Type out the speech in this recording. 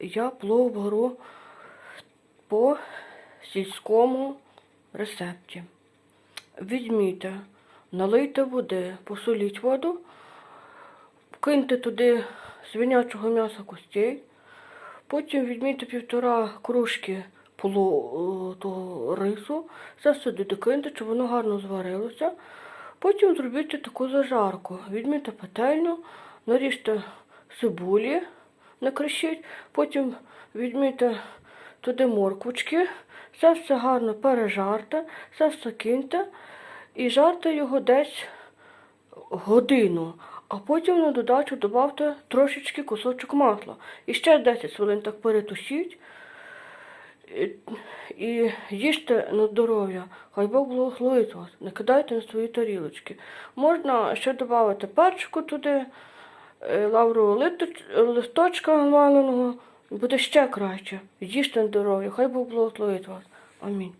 Я плов беру по сільському рецепті. Візьміть, налийте води, посоліть воду, киньте туди свинячого м'яса костей, потім візьміть півтора кружки полу, е, того рису, все сюди киньте, щоб воно гарно зварилося. Потім зробіть таку зажарку. Візьміть пательню, наріжте цибулі, накришіть, потім візьміть туди морквочки, все все гарно пережарте, все все киньте і жарте його десь годину. А потім на додачу додавте трошечки кусочок масла. І ще 10 хвилин так перетушіть. І, і їжте на здоров'я, хай Бог благословить вас, не кидайте на свої тарілочки. Можна ще додати перчику туди, лаврового литоч- листочка маленого буде ще краще. Їжте здоров'я, хай Бог благословить вас. Амінь.